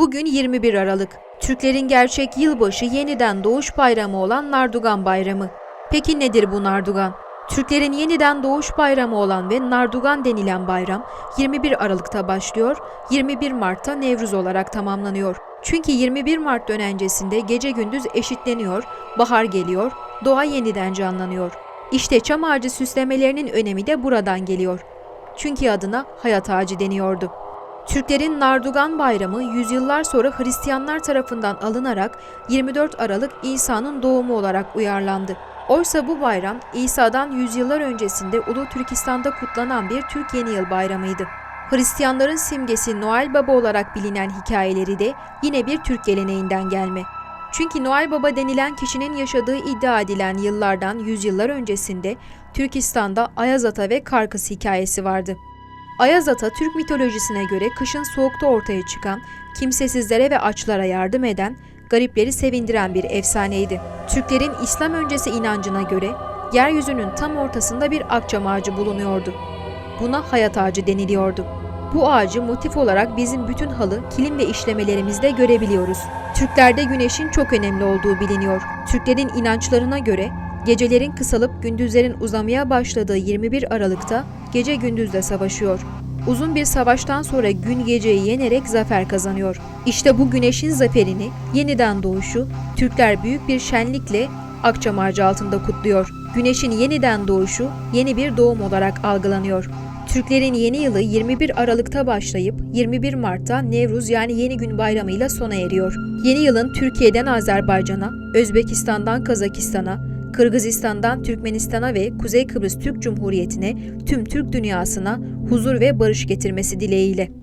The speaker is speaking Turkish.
Bugün 21 Aralık. Türklerin gerçek yılbaşı yeniden doğuş bayramı olan Nardugan Bayramı. Peki nedir bu Nardugan? Türklerin yeniden doğuş bayramı olan ve Nardugan denilen bayram 21 Aralık'ta başlıyor, 21 Mart'ta Nevruz olarak tamamlanıyor. Çünkü 21 Mart dönencesinde gece gündüz eşitleniyor, bahar geliyor, doğa yeniden canlanıyor. İşte çam ağacı süslemelerinin önemi de buradan geliyor. Çünkü adına hayat ağacı deniyordu. Türklerin Nardugan Bayramı yüzyıllar sonra Hristiyanlar tarafından alınarak 24 Aralık İsa'nın doğumu olarak uyarlandı. Oysa bu bayram İsa'dan yüzyıllar öncesinde Ulu Türkistan'da kutlanan bir Türk Yeni Yıl bayramıydı. Hristiyanların simgesi Noel Baba olarak bilinen hikayeleri de yine bir Türk geleneğinden gelme. Çünkü Noel Baba denilen kişinin yaşadığı iddia edilen yıllardan yüzyıllar öncesinde Türkistan'da Ayaz Ata ve Karkız hikayesi vardı. Ayaz Ata Türk mitolojisine göre kışın soğukta ortaya çıkan, kimsesizlere ve açlara yardım eden, garipleri sevindiren bir efsaneydi. Türklerin İslam öncesi inancına göre yeryüzünün tam ortasında bir akçam ağacı bulunuyordu. Buna hayat ağacı deniliyordu. Bu ağacı motif olarak bizim bütün halı, kilim ve işlemelerimizde görebiliyoruz. Türklerde güneşin çok önemli olduğu biliniyor. Türklerin inançlarına göre gecelerin kısalıp gündüzlerin uzamaya başladığı 21 Aralık'ta gece gündüzle savaşıyor. Uzun bir savaştan sonra gün geceyi yenerek zafer kazanıyor. İşte bu güneşin zaferini, yeniden doğuşu Türkler büyük bir şenlikle akçam ağacı altında kutluyor. Güneşin yeniden doğuşu yeni bir doğum olarak algılanıyor. Türklerin yeni yılı 21 Aralık'ta başlayıp 21 Mart'ta Nevruz yani Yeni Gün Bayramı'yla sona eriyor. Yeni yılın Türkiye'den Azerbaycan'a, Özbekistan'dan Kazakistan'a, Kırgızistan'dan Türkmenistan'a ve Kuzey Kıbrıs Türk Cumhuriyeti'ne tüm Türk dünyasına huzur ve barış getirmesi dileğiyle.